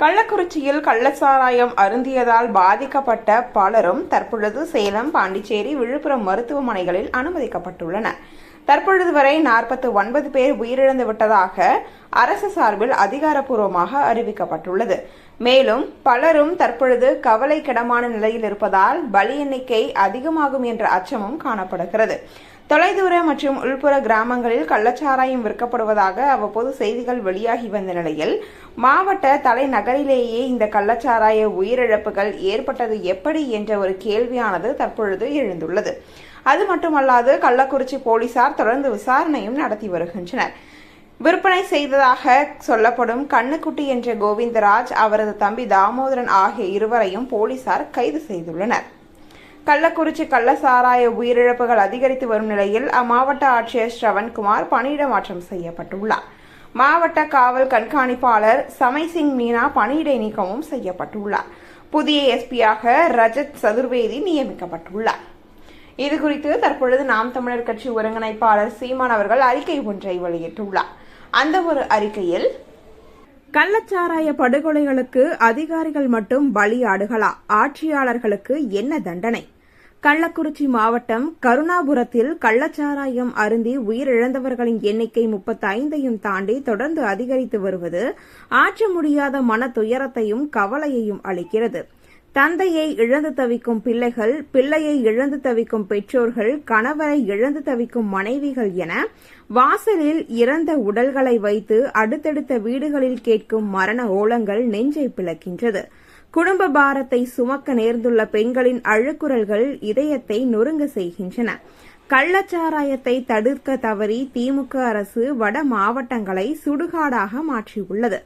கள்ளக்குறிச்சியில் கள்ளச்சாராயம் அருந்தியதால் பாதிக்கப்பட்ட பலரும் தற்பொழுது சேலம் பாண்டிச்சேரி விழுப்புரம் மருத்துவமனைகளில் அனுமதிக்கப்பட்டுள்ளனர். தற்பொழுது வரை நாற்பத்தி ஒன்பது பேர் உயிரிழந்து விட்டதாக அரசு சார்பில் அதிகாரப்பூர்வமாக அறிவிக்கப்பட்டுள்ளது. மேலும் பலரும் தற்பொழுது கவலைக்கிடமான நிலையில் இருப்பதால் பலி எண்ணிக்கை அதிகமாகும் என்ற அச்சமும் காணப்படுகிறது. தொலைதூர மற்றும் உள்புற கிராமங்களில் கள்ளச்சாராயம் விற்கப்படுவதாக அவ்வப்போது செய்திகள் வெளியாகி வந்த நிலையில் மாவட்ட தலைநகரிலேயே இந்த கள்ளச்சாராய உயிரிழப்புகள் ஏற்பட்டது எப்படி என்ற ஒரு கேள்வியானது தற்பொழுது எழுந்துள்ளது. அது மட்டுமல்லாது கள்ளக்குறிச்சி போலீசார் தொடர்ந்து விசாரணையும் நடத்தி வருகின்றனர். விற்பனை செய்ததாக சொல்லப்படும் கண்ணுக்குட்டி என்ற கோவிந்தராஜ் அவரது தம்பி தாமோதரன் ஆகிய இருவரையும் போலீசார் கைது செய்துள்ளனர். கள்ளக்குறிச்சி கள்ளசாராய உயிரிழப்புகள் அதிகரித்து வரும் நிலையில் அம்மாவட்ட ஆட்சியர் ஸ்ரவன்குமார் பணியிட மாற்றம் செய்யப்பட்டுள்ளார். மாவட்ட காவல் கண்காணிப்பாளர் சமைசிங் மீனா பணியிடை நீக்கமும் செய்யப்பட்டுள்ளார். புதிய எஸ்பியாக ரஜத் சதுர்வேதி நியமிக்கப்பட்டுள்ளார். இது குறித்து தற்பொழுது நாம் தமிழர் கட்சி ஒருங்கிணைப்பாளர் சீமான் அவர்கள் அறிக்கை ஒன்றை வெளியிட்டுள்ளார். அந்த ஒரு அறிக்கையில் கள்ளச்சாராய படுகொலைகளுக்கு அதிகாரிகள் மட்டும் பலியாடுகளா? ஆட்சியாளர்களுக்கு என்ன தண்டனை? கள்ளக்குறிச்சி மாவட்டம் கருணாபுரத்தில் கள்ளச்சாராயம் அருந்தி உயிரிழந்தவர்களின் எண்ணிக்கை முப்பத்தைந்தையும் தாண்டி தொடர்ந்து அதிகரித்து வருவது ஆற்ற முடியாத மன துயரத்தையும் கவலையையும் அளிக்கிறது. தந்தையை இழந்து தவிக்கும் பிள்ளைகள் பிள்ளையை இழந்து தவிக்கும் பெற்றோர்கள் கணவரை இழந்து தவிக்கும் மனைவிகள் என வாசலில் இறந்த உடல்களை வைத்து அடுத்தடுத்த வீடுகளில் கேட்கும் மரண ஓலங்கள் நெஞ்சை பிளக்கின்றது. குடும்ப பாரத்தை சுமக்க நேர்ந்துள்ள பெண்களின் அழுக்குரல்கள் இதயத்தை நொறுங்க செய்கின்றன. கள்ளச்சாராயத்தை தடுக்க தவறி திமுக அரசு வட மாவட்டங்களை சுடுகாடாக மாற்றியுள்ளது.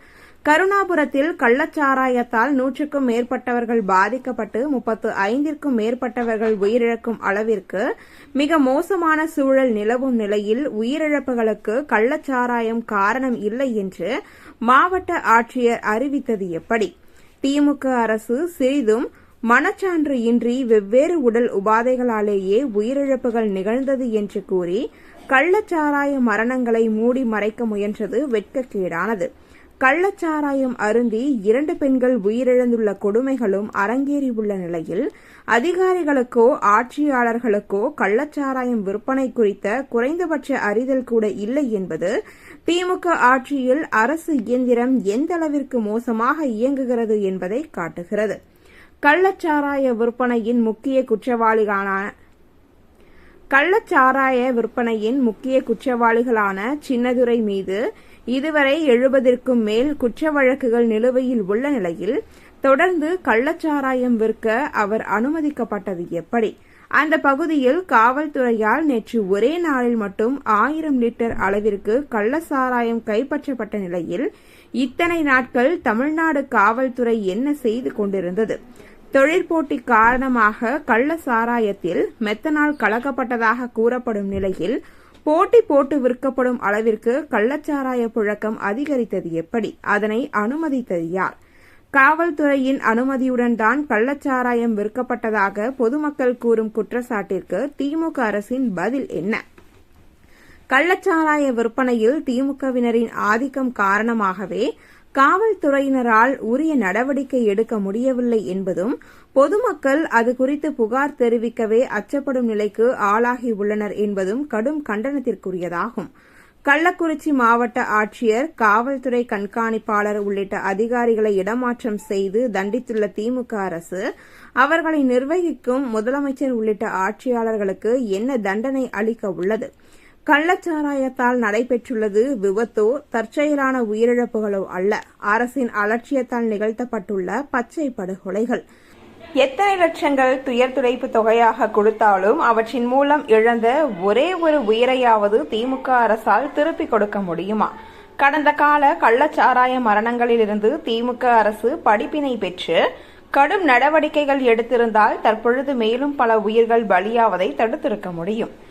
கருணாபுரத்தில் கள்ளச்சாராயத்தால் நூற்றுக்கும் மேற்பட்டவர்கள் பாதிக்கப்பட்டு முப்பத்து ஐந்திற்கும் மேற்பட்டவர்கள் உயிரிழக்கும் அளவிற்கு மிக மோசமான சூழல் நிலவும் நிலையில் உயிரிழப்புகளுக்கு கள்ளச்சாராயம் காரணம் இல்லை என்று மாவட்ட ஆட்சியர் அறிவித்தது எப்படி? திமுக அரசு சிறிதும் மனச்சான்று இன்றி வெவ்வேறு உடல் உபாதைகளாலேயே உயிரிழப்புகள் நிகழ்ந்தது என்று கூறி கள்ளச்சாராய மரணங்களை மூடி மறைக்க முயன்றது வெட்கக்கேடானது. கள்ளச்சாராயம் அருந்தி இரண்டு பெண்கள் உயிரிழந்துள்ள கொடுமைகளும் அரங்கேறியுள்ள நிலையில் அதிகாரிகளுக்கோ ஆட்சியாளர்களுக்கோ கள்ளச்சாராயம் விற்பனை குறித்த குறைந்தபட்ச அறிதல் கூட இல்லை என்பது திமுக ஆட்சியில் அரசு இயந்திரம் எந்த அளவிற்கு மோசமாக இயங்குகிறது என்பதை காட்டுகிறது. கள்ளச்சாராய விற்பனையின் முக்கிய குற்றவாளிகளான கள்ளச்சாராய விற்பனையின் முக்கிய குற்றவாளிகளான சின்னதுரை மீது இதுவரை எழுபதிற்கும் மேல் குற்ற வழக்குகள் நிலுவையில் உள்ள நிலையில் தொடர்ந்து கள்ளச்சாராயம் விற்க அவர் அனுமதிக்கப்பட்டது எப்படி? அந்த பகுதியில் காவல்துறையால் நேற்று ஒரே நாளில் மட்டும் ஆயிரம் லிட்டர் அளவிற்கு கள்ளச்சாராயம் கைப்பற்றப்பட்ட நிலையில் இத்தனை நாட்கள் தமிழ்நாடு காவல்துறை என்ன செய்து கொண்டிருந்தது? தொழிற்போட்டி காரணமாக கள்ள சாராயத்தில் மெத்தனால் கலக்கப்பட்டதாக கூறப்படும் நிலையில் போட்டி போட்டு விற்கப்படும் அளவிற்கு கள்ளச்சாராய புழக்கம் அதிகரித்தது எப்படி? அதனை அனுமதித்தது யார்? காவல்துறையின் அனுமதியுடன் தான் கள்ளச்சாராயம் விற்கப்பட்டதாக பொதுமக்கள் கூறும் குற்றச்சாட்டிற்கு திமுக அரசின் பதில் என்ன? கள்ளச்சாராய விற்பனையில் திமுகவினரின் ஆதிக்கம் காரணமாகவே காவல்துறையினரால் உரிய நடவடிக்கை எடுக்க முடியவில்லை என்பதும் பொதுமக்கள் அது குறித்து புகார் தெரிவிக்கவே அச்சப்படும் நிலைக்கு ஆளாகியுள்ளனர் என்பதும் கடும் கண்டனத்திற்குரியதாகும். கள்ளக்குறிச்சி மாவட்ட ஆட்சியர் காவல்துறை கண்காணிப்பாளர் உள்ளிட்ட அதிகாரிகளை இடமாற்றம் செய்து தண்டித்துள்ள திமுக அரசு அவர்களை நிர்வகிக்கும் முதலமைச்சர் உள்ளிட்ட ஆட்சியாளர்களுக்கு என்ன தண்டனை அளிக்க உள்ளது? கள்ளச்சாராயத்தால் நடைபெற்றுள்ளது விபத்தோ தற்செயலான உயிரிழப்புகளோ அல்ல. அரசின் அலட்சியத்தால் நிகழ்த்தப்பட்டுள்ள பச்சை படுகொலைகள். எத்தனை லட்சங்கள் துயர் துடைப்பு தொகையாக கொடுத்தாலும் அவற்றின் மூலம் இழந்த ஒரே ஒரு உயிரையாவது திமுக அரசால் திருப்பிக் கொடுக்க முடியுமா? கடந்த கால கள்ளச்சாராய மரணங்களிலிருந்து திமுக அரசு படிப்பினை பெற்று கடும் நடவடிக்கைகள் எடுத்திருந்தால் தற்பொழுது மேலும் பல உயிர்கள் பலியாவதை தடுத்திருக்க முடியும்.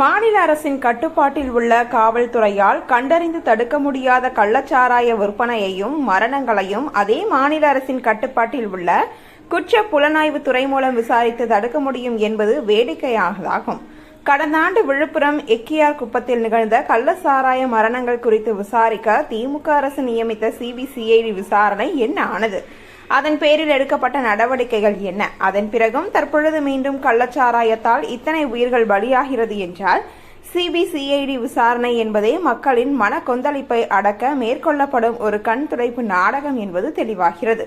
மாநில அரசின் கட்டுப்பாட்டில் உள்ள காவல்துறையால் கண்டறிந்து தடுக்க முடியாத கள்ளச்சாராய விற்பனையையும் மரணங்களையும் அதே மாநில அரசின் கட்டுப்பாட்டில் உள்ள குற்ற புலனாய்வு துறை மூலம் விசாரித்து தடுக்க முடியும் என்பது வேடிக்கையானதாகும். கடந்த ஆண்டு விழுப்புரம் எக்கியார் குப்பத்தில் நிகழ்ந்த கள்ளச்சாராய சாராய மரணங்கள் குறித்து விசாரிக்க திமுக அரசு நியமித்த சிபிசிஐடி விசாரணை என்ன ஆனது? அதன் பேரில் எடுக்கப்பட்ட நடவடிக்கைகள் என்ன? அதன் பிறகும் தற்பொழுது மீண்டும் கள்ளச்சாராயத்தால் இத்தனை உயிர்கள் பலியாகிறது என்றால் சிபிசிஐடி விசாரணை என்பதே மக்களின் மன கொந்தளிப்பை அடக்க மேற்கொள்ளப்படும் ஒரு கண் துடைப்பு நாடகம் என்பது தெளிவாகிறது.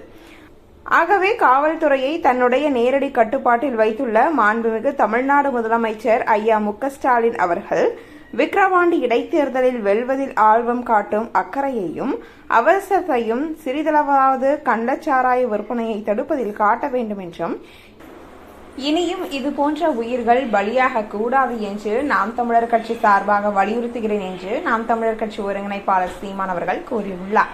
ஆகவே காவல்துறையை தன்னுடைய நேரடி கட்டுப்பாட்டில் வைத்துள்ள மாண்புமிகு தமிழ்நாடு முதலமைச்சர் ஐயா மு ஸ்டாலின் அவர்கள் விக்கிரவாண்டி இடைத்தேர்தலில் வெல்வதில் ஆர்வம் காட்டும் அக்கறையையும் அவசரத்தையும் சிறிதளவாவது கள்ளச்சாராய விற்பனையை தடுப்பதில் காட்ட வேண்டும் என்றும் இனியும் இது போன்ற உயிர்கள் பலியாக கூடாது என்று நாம் தமிழர் கட்சி சார்பாக வலியுறுத்துகிறேன் என்று நாம் தமிழர் கட்சி ஒருங்கிணைப்பாளர் சீமான் அவர்கள் கூறியுள்ளார்.